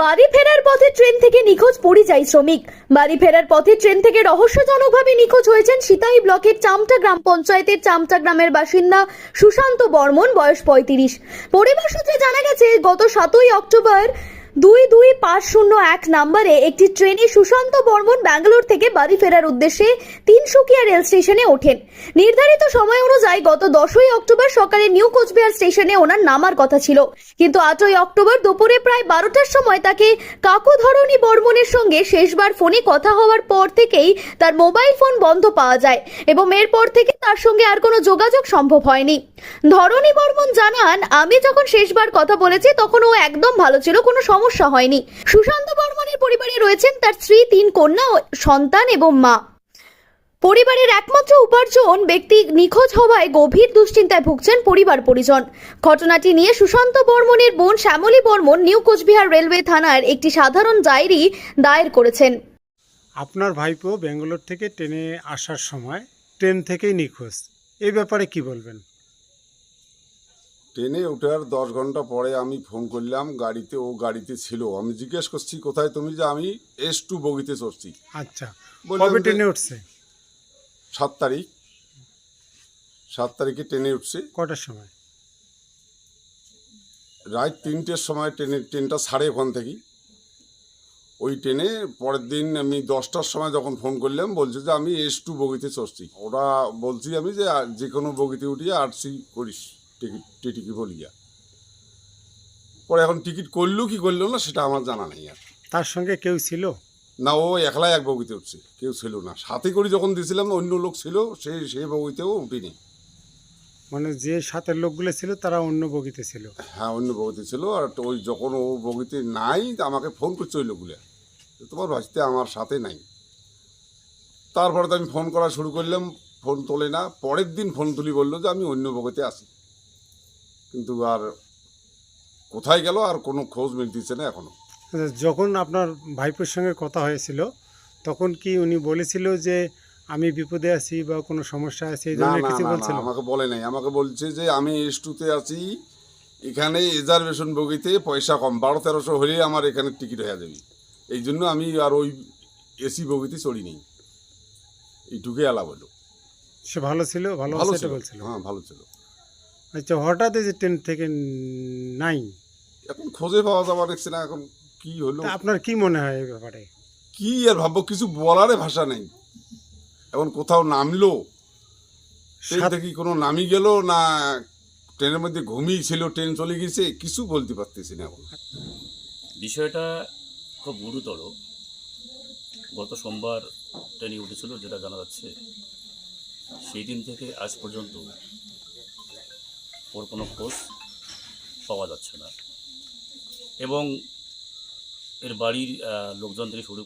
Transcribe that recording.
বাড়ি ফেরার পথে ট্রেন থেকে নিখোঁজ পরিযায়ী শ্রমিক। বাড়ি ফেরার পথে ট্রেন থেকে রহস্যজনকভাবে নিখোঁজ হয়েছেন সিতাই ব্লকের চামটা গ্রাম পঞ্চায়েতের চামটা গ্রামের বাসিন্দা সুশান্ত বর্মন, বয়স পঁয়ত্রিশ। পরিবার সূত্রে জানা গেছে, গত সাতই অক্টোবর দুই দুই পাঁচ শূন্য এক নম্বরে একটি ট্রেনে সুশান্ত বর্মন ব্যাঙ্গালোর থেকে বাড়ি ফেরার উদ্দেশ্যে তিনসুকিয়া রেল স্টেশনে ওঠেন। নির্ধারিত সময় অনুযায়ী গত দশই অক্টোবর সকালে নিউ কোচবিহার স্টেশনে ওনার নামার কথা ছিল। কিন্তু আটই অক্টোবর দুপুরে প্রায় বারোটার সময় তাকে কাকুধরণী বর্মনের সঙ্গে শেষবার ফোনে কথা হওয়ার পর থেকেই তার মোবাইল ফোন বন্ধ পাওয়া যায় এবং এরপর থেকে তার সঙ্গে আর কোনো যোগাযোগ সম্ভব হয়নি। ধরণী বর্মন জানান, আমি যখন শেষবার কথা বলেছি, তখন ও একদম ভালো ছিল, কোনো সমস্যা হয়নি। সুশান্ত বর্মনের পরিবারে রয়েছেন তার স্ত্রী, তিন কন্যা, সন্তান এবং মা। পরিবারের একমাত্র উপার্জন ব্যক্তি নিখোঁজ হওয়ায় গভীর দুশ্চিন্তায় ভুগছেন পরিবার পরিজন। ঘটনাটি নিয়ে সুশান্ত বর্মনের বোন শ্যামলী বর্মন নিউ কোচবিহার রেলওয়ে থানার একটি সাধারণ ডায়েরি দায়ের করেছেন। আপনার ভাইপো ব্যাঙ্গালোর থেকে ট্রেনে আসার সময় ট্রেন থেকেই নিখোঁজ। এই ব্যাপারে কি বলবেন? ট্রেনে ওঠার দশ ঘণ্টা পরে আমি ফোন করলাম গাড়িতে ও গাড়িতে ছিল। আমি জিজ্ঞেস করছি কোথায় তুমি? যে আমি এস টু বগিতে চড়ছি। আচ্ছা কবে ট্রেনে উঠছে? সাত তারিখ। সাত তারিখে ট্রেনে উঠছে। কটার সময়? রাত তিনটের সময় ট্রেনে ট্রেনটা ছাড়ে ওখান থেকে ওই ট্রেনে পরের দিন আমি দশটার সময় যখন ফোন করলাম বলছে যে আমি এস টু বগিতে চড়ছি। ওরা বলছি আমি যে আর যে কোনো বগিতে উঠিয়ে আরসি করিস টিকিট টিটিকি বলিয়া। পরে এখন টিকিট করল কি করল না সেটা আমার জানা নেই আর। তার সঙ্গে কেউ ছিল? না ও একলাই এক বগিতে উঠছে কেউ ছিল না। সাথে করে যখন দিয়েছিলাম অন্য লোক ছিল সে সেই বগিতেও উঠিনি। মানে যে সাথের লোকগুলো ছিল তারা অন্য বগিতে ছিল? হ্যাঁ অন্য বগিতে ছিল। আর ওই যখন ও বগিতে নাই আমাকে ফোন করছে ওই লোকগুলো। তোমার বাড়িতে আমার সাথে নাই। তারপরে তো আমি ফোন করা শুরু করলাম ফোন তোলে না। পরের দিন ফোন তুলি বলল যে আমি অন্য বগিতে আছি। কিন্তু আর কোথায় গেল আর কোনো খোঁজ মিলতেছে না এখনও। আচ্ছা, যখন আপনার ভাইপোর সঙ্গে কথা হয়েছিল তখন কি উনি বলেছিল যে আমি বিপদে আছি বা কোনো সমস্যা আছে? এই না ধরনের কিছু বলছিল? আমাকে বলে নাই। আমাকে বলছে যে আমি এস টুতে আছি। এখানে রিজার্ভেশন বগিতে পয়সা কম বারো তেরোশো হলেই আমার এখানে টিকিট হয়ে যাবে। এই জন্য আমি আর ওই এসি বগিতে চড়ি নেই এইটুকুই আলা বলো সে ভালো ছিল? ভালো ভালো ছিল। বলছিল? হ্যাঁ ভালো ছিল। আচ্ছা হঠাৎ এই যে ট্রেন থেকে নাই? এখন খোঁজে পাওয়া যাওয়া দেখছি না এখন কি হলো? আপনার কি মনে হয় এই ব্যাপারে? কি আর ভাববো কিছু বলারে ভাষা নেই। এখন কোথাও নামলো? থেকে কোনো নামি গেল না ট্রেনের মধ্যে ঘুমিয়ে ছিল ট্রেন চলে গেছে কিছু বলতে পারতেছি না এখন। বিষয়টা খুব গুরুতর। গত সোমবার ট্রেনে উঠেছিল, যেটা জানা যাচ্ছে সেই দিন থেকে আজ পর্যন্ত ওর কোনো খোঁজ পাওয়া যাচ্ছে না। এবং এর বাড়ির লোকজন থেকে শুরু